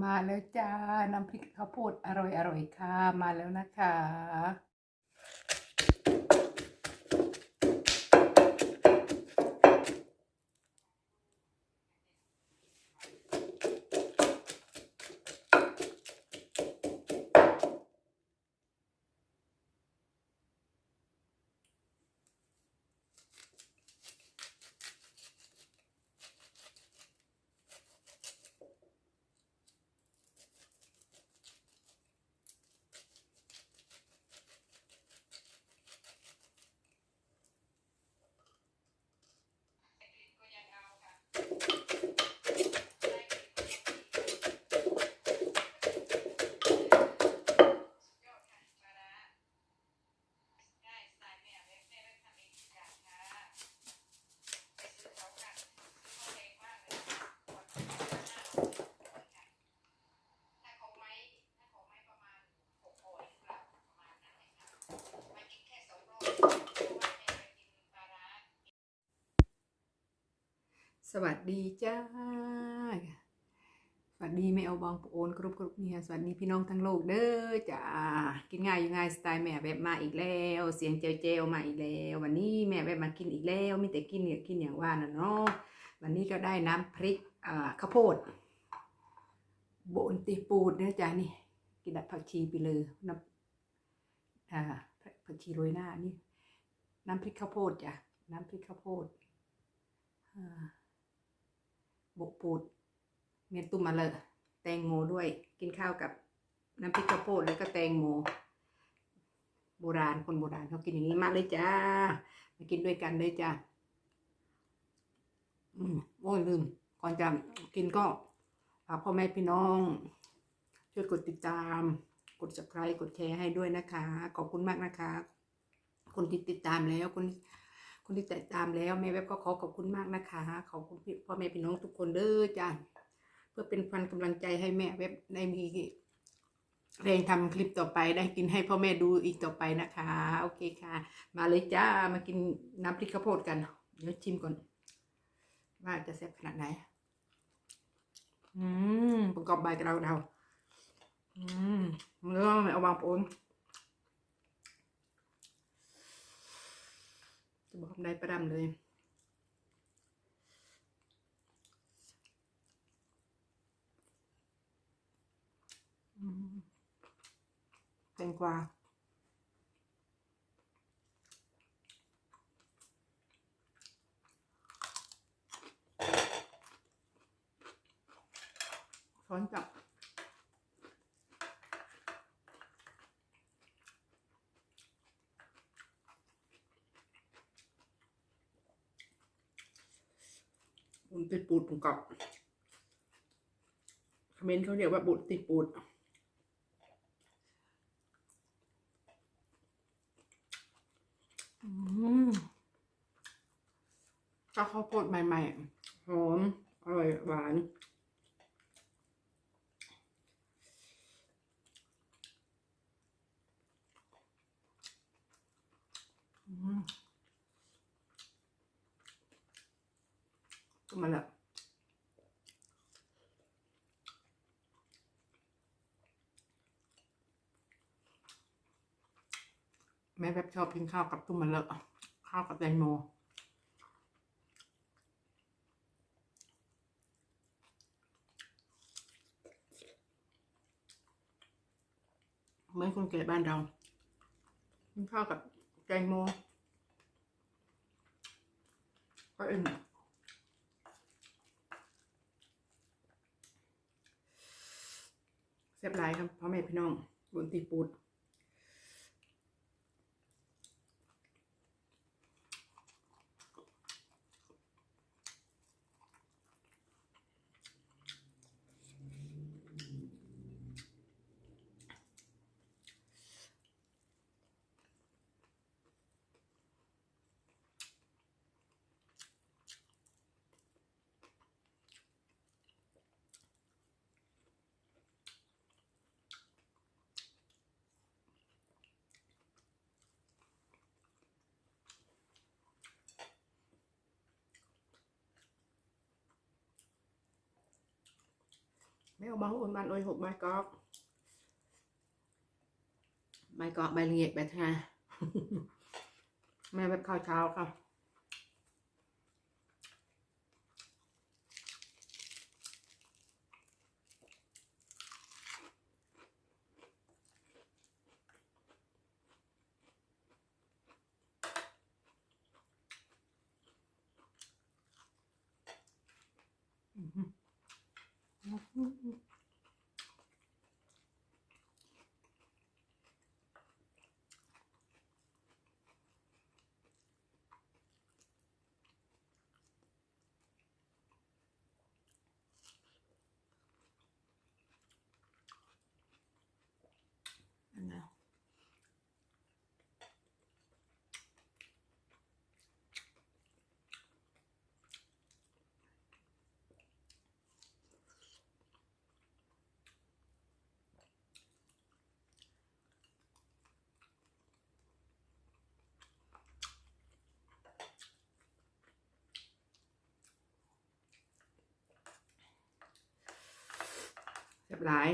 มาแล้วจ้า น้ำพริกข้าวโพดอร่อยอร่อยค่ะ มาแล้วนะคะ สวัสดีจ้าสวัสดีแม่เอาบองปโอนกรุบกรุบเนี่ยสวัสดีพี่น้องทั้งโลกเด้อจ้ากินง่ายอยู่ง่ายสไตล์แม่แบบมาอีกแล้ว เสียงเจลเจลมาอีกแล้ว วันนี้แม่แบบมากินอีกแล้วมีแต่กินเนี่ยกินอย่างว่านะเนาะวันนี้ก็ได้น้ำพริกอ่าข้าวโพดโบนตีปูดนะจ๊ะนี่กินดับผักชีไปเลยน้ำอ่าผักชีโรยหน้านี่ น้ำพริกข้าวโพดจ้ะน้ำพริกข้าวโพดอ่า บกปูด เมียนตุ้มมาเลยแตงโมด้วย กินข้าวกับน้ำพริกข้าวโพดแล้วก็แตงโม โบราณคนโบราณเขากินอย่างนี้มากเลยจ้า มากินด้วยกันเลยจ้าอืมโอ้ยลืม ก่อนจะกินก็ฝากพ่อแม่พี่น้อง ช่วยกดติดตาม กด subscribe กดแชร์ให้ด้วยนะคะ ขอบคุณมากนะคะ คนที่ติดตามแล้วคน คนที่ติดตามแล้วแม่เว็บก็ขอขอบคุณมากนะคะขอบคุณพ่อแม่พี่น้องทุกคนเด้อจ้าเพื่อเป็นพันกำลังใจให้แม่เว็บได้มีแรงทำคลิปต่อไปได้กินให้พ่อแม่ดูอีกต่อไปนะคะ โอเคค่ะ มาเลยจ้ามากินน้ำพริกข้าวโพดกัน เดี๋ยวชิมก่อน ว่าจะแซ่บขนาดไหน อืมประกอบใบกระเราเราอืมเนื้อเอาวางโปน จะบอกได้ประดำเลยอืมแตงกวาช้อนจับ บุญ ติดปูดผมกับคอมเมนต์เขาเรียกว่าบุญติดปูดอืมข้าวข้าวโพดใหม่ๆหอมอร่อยหวาน อืมก็ มาแล้วแม่แบบชอบกินข้าวกับตุ้มมันเลอะข้าวกับแตงโมเหมือนคนแก่บ้านเรากินข้าวกับแตงโมก็เอ็น เสียบหลายครับพ่อแม่พี่น้องบนตีปูด ไม่เอาบ้างอุ่นบ้านโอ้ยหกใบกอกใบกอกใบละเอียดใบทงา แม่แบบข้าวเช้าค่ะ อัน นั้นเรียบร้อย